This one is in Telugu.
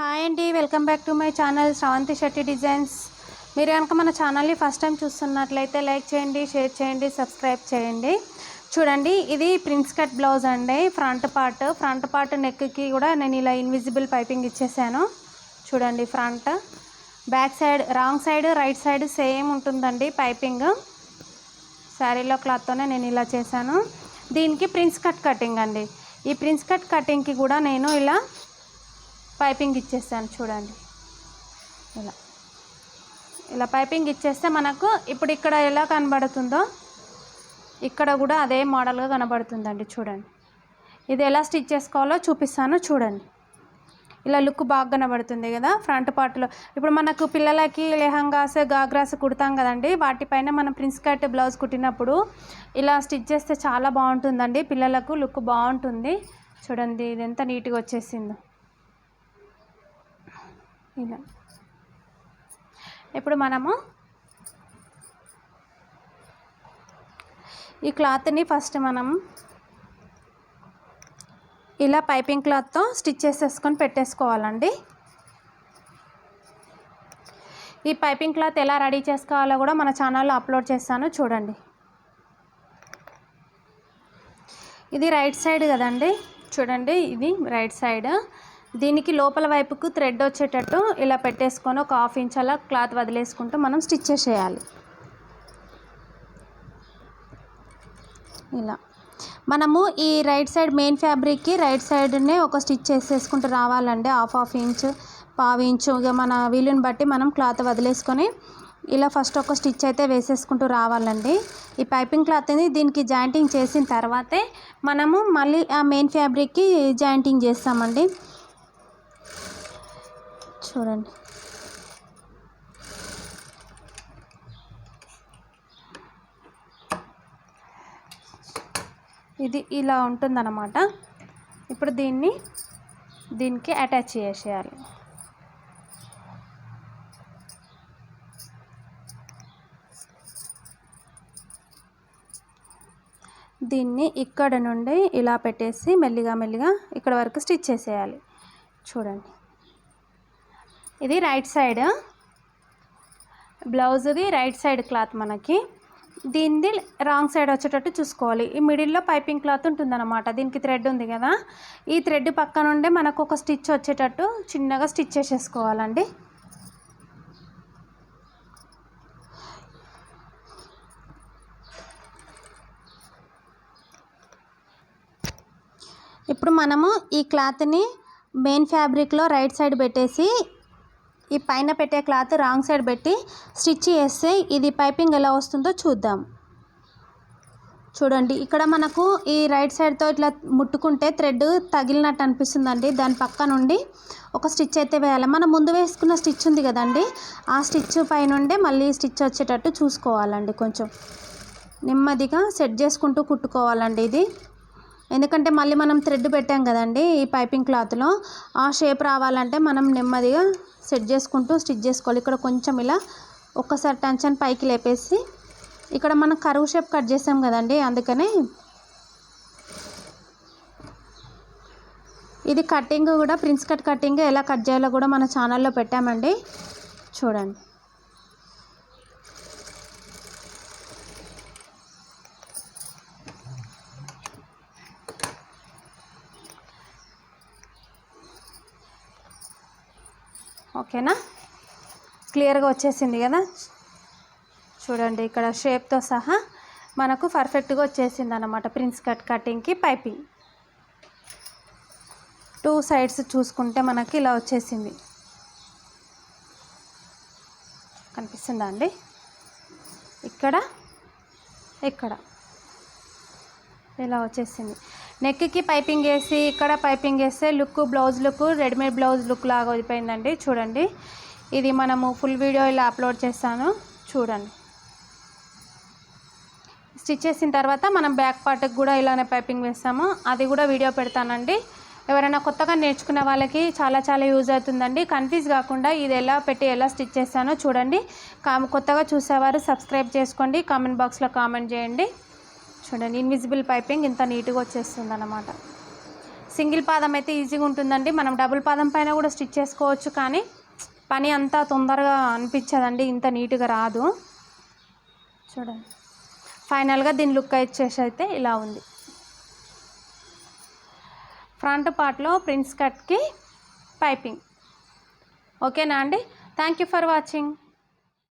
హాయ్ అండి welcome back to my channel Sravanthi Shetty designs. మీరు కనుక మన ఛానల్ని ఫస్ట్ టైం చూస్తున్నట్లయితే లైక్ చేయండి షేర్ చేయండి సబ్స్క్రైబ్ చేయండి. చూడండి ఇది ప్రిన్స్ కట్ బ్లౌజ్ అండి ఫ్రంట్ పార్ట్. ఫ్రంట్ పార్ట్ నెక్కి కూడా నేను ఇలా ఇన్విజిబుల్ పైపింగ్ ఇచ్చేసాను. చూడండి front. Back side wrong side right side same ఉంటుందండి పైపింగ్ శారీలో క్లాత్తోనే నేను ఇలా చేశాను. దీనికి ప్రిన్స్ కట్ కటింగ్ అండి. ఈ ప్రిన్స్ కట్ కటింగ్కి కూడా నేను ఇలా పైపింగ్ ఇచ్చేస్తాను చూడండి. ఇలా. ఇలా పైపింగ్ ఇచ్చేస్తే మనకు ఇప్పుడు ఇక్కడ ఎలా కనబడుతుందో ఇక్కడ కూడా అదే మోడల్గా కనబడుతుందండి చూడండి. ఇది ఎలా స్టిచ్ చేసుకోవాలో చూపిస్తాను చూడండి. ఇలా లుక్ బాగా కనబడుతుంది కదా ఫ్రంట్ పార్ట్లో. ఇప్పుడు మనకు పిల్లలకి లెహంగాస్ గాగ్రాస్ కుడతాం కదండి. వాటిపైన మనం ప్రిన్స్ కట్ బ్లౌజ్ కుట్టినప్పుడు ఇలా స్టిచ్ చేస్తే చాలా బాగుంటుందండి. పిల్లలకు లుక్ బాగుంటుంది. చూడండి ఇది ఎంత నీట్గా వచ్చేసిందో. ఇలా. ఇప్పుడు మనము ఈ క్లాత్ని ఫస్ట్ మనం ఇలా పైపింగ్ క్లాత్తో స్టిచ్ చేసేసుకొని పెట్టేసుకోవాలండి. ఈ పైపింగ్ క్లాత్ ఎలా రెడీ చేసుకోవాలో కూడా మన ఛానల్లో అప్లోడ్ చేస్తాను చూడండి. ఇది రైట్ సైడ్ కదండి చూడండి ఇది రైట్ సైడ్. దీనికి లోపల వైపుకు థ్రెడ్ వచ్చేటట్టు ఇలా పెట్టేసుకొని ఒక హాఫ్ ఇంచ్ అలా క్లాత్ వదిలేసుకుంటూ మనం స్టిచ్ చేసేయాలి. ఇలా. మనము ఈ రైట్ సైడ్ మెయిన్ ఫ్యాబ్రిక్కి రైట్ సైడ్నే ఒక స్టిచ్ చేసేసుకుంటూ రావాలండి. హాఫ్ హాఫ్ ఇంచ్ పావు ఇంచు ఇక మన వీలుని బట్టి మనం క్లాత్ వదిలేసుకొని ఇలా ఫస్ట్ ఒక స్టిచ్ అయితే వేసేసుకుంటూ రావాలండి. ఈ పైపింగ్ క్లాత్ అనేది దీనికి జాయింటింగ్ చేసిన తర్వాతే మనము మళ్ళీ ఆ మెయిన్ ఫ్యాబ్రిక్కి జాయింటింగ్ చేస్తామండి. చూడండి. ఇది ఇలా ఉంటుందన్నమాట. ఇప్పుడు దీన్ని దీనికి అటాచ్ చేసేయాలి. దీన్ని ఇక్కడ నుండి ఇలా పెట్టేసి మెల్లిగా మెల్లిగా ఇక్కడ వరకు స్టిచ్ చేసేయాలి. చూడండి. ఇది రైట్ సైడ్ బ్లౌజ్ది రైట్ సైడ్ క్లాత్ మనకి. దీనిది రాంగ్ సైడ్ వచ్చేటట్టు చూసుకోవాలి. ఈ మిడిల్లో పైపింగ్ క్లాత్ ఉంటుందన్నమాట. దీనికి థ్రెడ్ ఉంది కదా. ఈ థ్రెడ్ పక్క నుండే మనకు ఒక స్టిచ్ వచ్చేటట్టు చిన్నగా స్టిచ్ చేసేసుకోవాలండి. ఇప్పుడు మనము ఈ క్లాత్ని మెయిన్ ఫ్యాబ్రిక్లో రైట్ సైడ్ పెట్టేసి ఈ పైన పెట్టే క్లాత్ రాంగ్ సైడ్ పెట్టి స్టిచ్ చేస్తే ఇది పైపింగ్ ఎలా వస్తుందో చూద్దాం. చూడండి ఇక్కడ మనకు ఈ రైట్ సైడ్తో ఇట్లా ముట్టుకుంటే థ్రెడ్ తగిలినట్టు అనిపిస్తుందండి. దాని పక్క నుండి ఒక స్టిచ్ అయితే వేయాలి. మనం ముందు వేసుకున్న స్టిచ్ ఉంది కదండి ఆ స్టిచ్ పైనుండే మళ్ళీ స్టిచ్ వచ్చేటట్టు చూసుకోవాలండి కొంచెం. నెమ్మదిగా సెట్ చేసుకుంటూ కుట్టుకోవాలండి ఇది. ఎందుకంటే మళ్ళీ మనం థ్రెడ్ పెట్టాం కదండి ఈ పైపింగ్ క్లాత్లో. ఆ షేప్ రావాలంటే మనం నెమ్మదిగా సెట్ చేసుకుంటూ స్టిచ్ చేసుకోవాలి. ఇక్కడ కొంచెం ఇలా ఒక్కసారి టెన్షన్ పైకి లేపేసి ఇక్కడ మనం కరువు షేప్ కట్ చేసాం కదండి అందుకనే ఇది కటింగ్ కూడా ప్రిన్స్ కట్ కటింగ్ ఎలా కట్ చేయాలో కూడా మన ఛానల్లో పెట్టామండి. చూడండి. ఓకేనా? క్లియర్గా వచ్చేసింది కదా? చూడండి ఇక్కడ షేప్తో సహా మనకు పర్ఫెక్ట్గా వచ్చేసింది అన్నమాట ప్రిన్స్ కట్ కటింగ్కి పైపింగ్ టూ సైడ్స్ చూసుకుంటే మనకి ఇలా వచ్చేసింది. కనిపిస్తుందా అండి? ఇక్కడ ఇక్కడ. ఇలా వచ్చేసింది. నెక్కి పైపింగ్ వేసి ఇక్కడ పైపింగ్ వేస్తే look blouse look readymade blouse look లాగా అయిపోయిందండి. చూడండి. ఇది మనము ఫుల్ వీడియో ఇలా అప్లోడ్ చేస్తాను. చూడండి. స్టిచ్ చేసిన తర్వాత మనం బ్యాక్ పార్ట్కి కూడా ఇలానే పైపింగ్ వేస్తాము. అది కూడా వీడియో పెడతానండి. ఎవరైనా కొత్తగా నేర్చుకునే వాళ్ళకి చాలా చాలా యూజ్ అవుతుందండి. కన్ఫ్యూజ్ కాకుండా ఇది ఎలా పెట్టి ఎలా స్టిచ్ చేస్తానో చూడండి. కొత్తగా చూసేవారు సబ్స్క్రైబ్ చేసుకోండి. కామెంట్ బాక్స్లో కామెంట్ చేయండి. చూడండి ఇన్విజిబుల్ పైపింగ్ ఇంత నీట్గా వచ్చేస్తుంది అనమాట సింగిల్ పాదం అయితే ఈజీగా ఉంటుందండి. మనం డబుల్ పాదం పైన కూడా స్టిచ్ చేసుకోవచ్చు కానీ పని అంతా తొందరగా అనిపించదండి. ఇంత నీట్గా రాదు. చూడండి. ఫైనల్గా దీని లుక్ ఇచ్చేసి అయితే ఇలా ఉంది. ఫ్రంట్ పార్ట్లో ప్రిన్స్ కట్కి పైపింగ్ ఓకేనా అండి? Thank you for watching